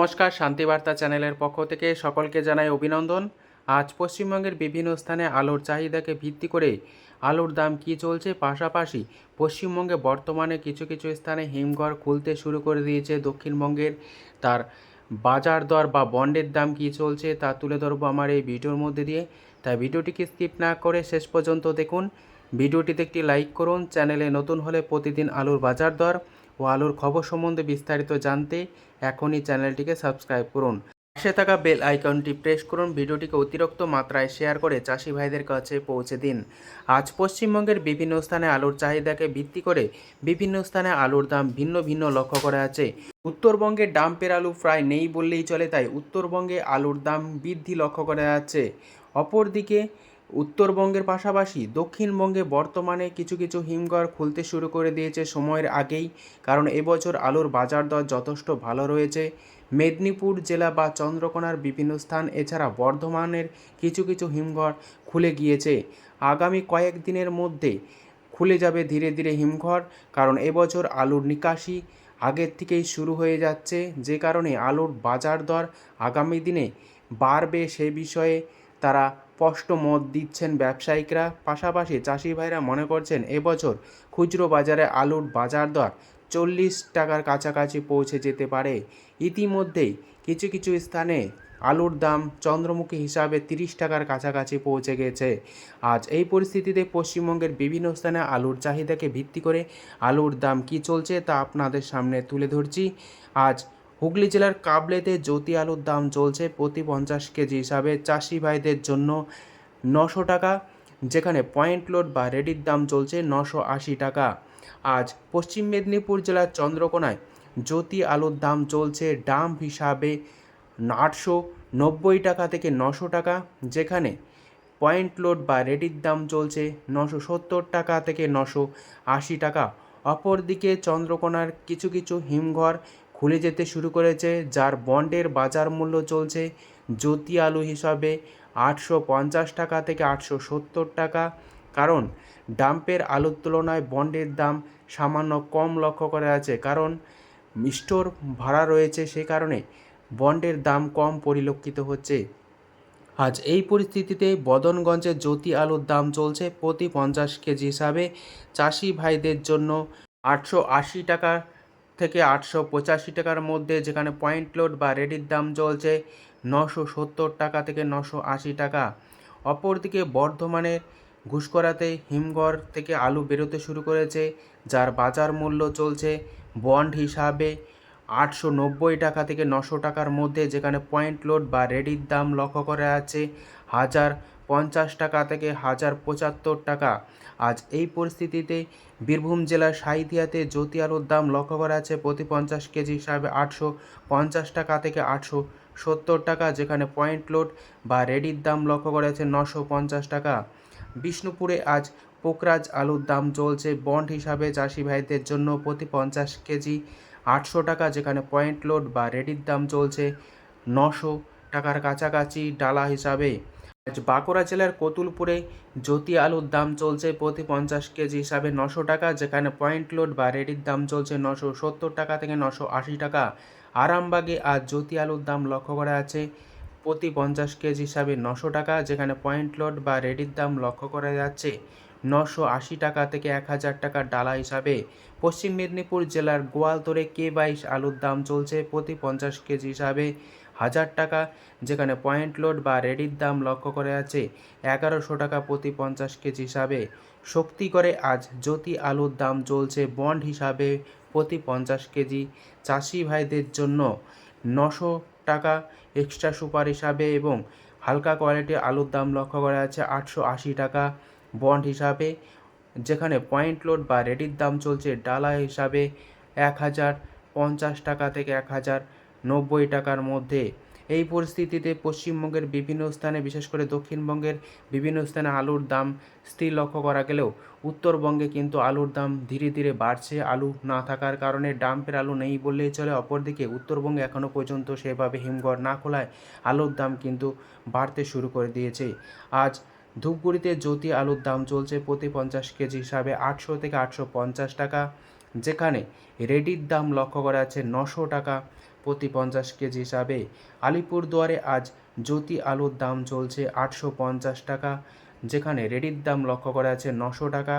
নমস্কার শান্তিবার্তা চ্যানেলের পক্ষ থেকে সকলকে জানাই অভিনন্দন। আজ পশ্চিমবঙ্গের বিভিন্ন স্থানে আলুর চাহিদাকে ভিত্তি করে আলুর দাম কী চলছে? পাশাপাশি পশ্চিমবঙ্গে বর্তমানে কিছু কিছু স্থানে হিমঘর খুলতে শুরু করে দিয়েছে দক্ষিণবঙ্গের। তার বাজার দর বা বন্ডের দাম কী চলছে তা তুলে ধরবো আমার এই ভিডিওর মধ্যে দিয়ে। তাই ভিডিওটিকে স্কিপ না করে শেষ পর্যন্ত দেখুন। ভিডিওটিতে একটি লাইক করুন, চ্যানেলে নতুন হলে প্রতিদিন আলুর বাজার দর ও আলুর খবর সম্বন্ধে বিস্তারিত জানতে এখনই চ্যানেলটিকে সাবস্ক্রাইব করুন। পাশে থাকা বেল আইকনটি প্রেস করুন, ভিডিওটিকে অতিরিক্ত মাত্রায় শেয়ার করে চাষি ভাইদের কাছে পৌঁছে দিন। আজ পশ্চিমবঙ্গের বিভিন্ন স্থানে আলুর চাহিদাকে ভিত্তি করে বিভিন্ন স্থানে আলুর দাম ভিন্ন ভিন্ন লক্ষ্য করা আছে। উত্তরবঙ্গে ডাম্পের আলু প্রায় নেই বললেই চলে, তাই উত্তরবঙ্গে আলুর দাম বৃদ্ধি লক্ষ্য করা যাচ্ছে অপরদিকে উত্তরবঙ্গের পাশাপাশি দক্ষিণবঙ্গে বর্তমানে কিছু কিছু হিমঘর খুলতে শুরু করে দিয়েছে সময়ের আগেই, কারণ এবছর আলুর বাজার দর যথেষ্ট ভালো রয়েছে। মেদিনীপুর জেলা বা চন্দ্রকোনার বিভিন্ন স্থান এছাড়া বর্ধমানের কিছু কিছু হিমঘর খুলে গিয়েছে। আগামী কয়েক দিনের মধ্যে খুলে যাবে ধীরে ধীরে হিমঘর, কারণ এবছর আলুর নিকাশি আগের থেকেই শুরু হয়ে যাচ্ছে। যে কারণে আলুর বাজার দর আগামী দিনে বাড়বে সে বিষয়ে তারা স্পষ্ট মত দিচ্ছেন ব্যবসায়িকরা। পাশাপাশি চাষি ভাইরা মনে করছেন, এবছর খুচরো বাজারে আলুর বাজার দর চল্লিশ টাকার কাছাকাছি পৌঁছে যেতে পারে। ইতিমধ্যেই কিছু কিছু স্থানে আলুর দাম চন্দ্রমুখী হিসাবে তিরিশ টাকার কাছাকাছি পৌঁছে গেছে। আজ এই পরিস্থিতিতে পশ্চিমবঙ্গের বিভিন্ন স্থানে আলুর চাহিদাকে ভিত্তি করে আলুর দাম কী চলছে তা আপনাদের সামনে তুলে ধরছি। আজ হুগলি জেলার কাবলেতে জ্যোতি আলুর দাম চলছে প্রতি পঞ্চাশ কেজি হিসাবে। চাষি ভাইদের জন্য নশো টাকা, যেখানে পয়েন্ট লোড বা রেডির দাম চলছে নশো আশি টাকা। আজ পশ্চিম মেদিনীপুর জেলার চন্দ্রকোনায় জ্যোতি আলুর দাম চলছে ডাম্প হিসাবে আটশো নব্বই টাকা থেকে নশো টাকা, যেখানে পয়েন্ট লোড বা রেডির দাম চলছে নশো সত্তর টাকা থেকে নশো আশি টাকা। অপরদিকে চন্দ্রকোনার কিছু কিছু হিমঘর খুলে যেতে শুরু করেছে, যার বন্ডের বাজার মূল্য চলছে জ্যোতি আলু হিসাবে আটশো পঞ্চাশ টাকা থেকে আটশো সত্তর টাকা। কারণ ডাম্পের আলুর তুলনায় বন্ডের দাম সামান্য কম লক্ষ্য করা আছে কারণ স্টোর ভাড়া রয়েছে সে কারণে বন্ডের দাম কম পরিলক্ষিত হচ্ছে। আজ এই পরিস্থিতিতে বদনগঞ্জে জ্যোতি আলুর দাম চলছে প্রতি পঞ্চাশ কেজি হিসাবে। চাষি ভাইদের জন্য আটশো আশি টাকা থেকে আটশো পঁচাশি টাকার মধ্যে, যেখানে পয়েন্ট লোড বা রেডির দাম চলছে নশো সত্তর টাকা থেকে নশো আশি টাকা। অপরদিকে বর্ধমানে ঘুষকরাতে হিমঘর থেকে আলু বেরোতে শুরু করেছে, যার বাজার মূল্য চলছে বন্ড হিসাবে আটশো নব্বই টাকা থেকে নশো টাকার মধ্যে, যেখানে পয়েন্ট লোড বা রেডির দাম লক্ষ্য করা আছে হাজার পঞ্চাশ টাকা থেকে হাজার পঁচাত্তর টাকা। আজ এই পরিস্থিতিতে বীরভূম জেলার সাঁইথিয়াতে জ্যোতি আলুর দাম লক্ষ্য করা আছে প্রতি পঞ্চাশ কেজি হিসাবে আটশো পঞ্চাশ টাকা থেকে আটশো সত্তর টাকা, যেখানে পয়েন্ট লোড বা রেডির দাম লক্ষ্য করা আছে নশো পঞ্চাশ টাকা। বিষ্ণুপুরে আজ পোকরাজ আলুর দাম চলছে বন্ড হিসাবে চাষি ভাইদের জন্য প্রতি পঞ্চাশ কেজি আটশো টাকা, যেখানে পয়েন্ট লোড বা রেডির দাম চলছে নশো টাকার কাছাকাছি ডালা হিসাবে। আজ বাঁকুড়া জেলার কতুলপুরে জ্যোতি আলুর দাম চলছে প্রতি পঞ্চাশ কেজি হিসাবে নশো টাকা, যেখানে পয়েন্ট লোড বা রেডির দাম চলছে নশো সত্তর টাকা থেকে নশো আশি টাকা। আরামবাগে আজ জ্যোতি আলুর দাম লক্ষ্য করা আছে প্রতি পঞ্চাশ কেজি হিসাবে নশো টাকা, যেখানে পয়েন্ট লোড বা রেডির দাম লক্ষ্য করা যাচ্ছে নশো আশি টাকা থেকে এক হাজার টাকা ডালা হিসাবে। পশ্চিম মেদিনীপুর জেলার গোয়ালতরে কে বাইশ আলুর দাম চলছে প্রতি পঞ্চাশ কেজি হিসাবে হাজার টাকা, যেখানে পয়েন্ট লোড বা রেডির দাম লক্ষ্য করে আছে এগারোশো টাকা প্রতি পঞ্চাশ কেজি হিসাবে। শক্তি করে আজ জ্যোতি আলুর দাম চলছে বন্ড হিসাবে প্রতি পঞ্চাশ কেজি। চাষি ভাইদের জন্য নশো টাকা এক্সট্রা সুপার হিসাবে এবং হালকা কোয়ালিটির আলুর দাম লক্ষ্য করা আছে আটশো আশি টাকা বন্ড হিসাবে, যেখানে পয়েন্ট লোড বা রেডির দাম চলছে ডালা হিসাবে এক হাজার পঞ্চাশ টাকা থেকে এক হাজার। নব্বই টাকার মধ্যে। এই পরিস্থিতিতে পশ্চিমবঙ্গের বিভিন্ন স্থানে, বিশেষ করে দক্ষিণবঙ্গের বিভিন্ন স্থানে আলুর দাম স্থির লক্ষ্য করা গেলেও উত্তরবঙ্গে কিন্তু আলুর দাম ধীরে ধীরে বাড়ছে। আলু না থাকার কারণে ডাম্পের আলু নেই বললেই চলে। অপরদিকে উত্তরবঙ্গে এখনও পর্যন্ত সেভাবে হিমঘর না খোলায় আলুর দাম কিন্তু বাড়তে শুরু করে দিয়েছে। আজ ধূপগুড়িতে জ্যোতি আলুর দাম চলছে প্রতি পঞ্চাশ কেজি হিসাবে আটশো থেকে আটশো পঞ্চাশ টাকা, যেখানে রেডির দাম লক্ষ্য করা আছে নশো টাকা। প্রতি পঞ্চাশ কেজি হিসাবে। আলিপুরদুয়ারে আজ জ্যোতি আলুর দাম চলছে আটশো পঞ্চাশ টাকা, যেখানে রেডির দাম লক্ষ্য করা আছে নশো টাকা।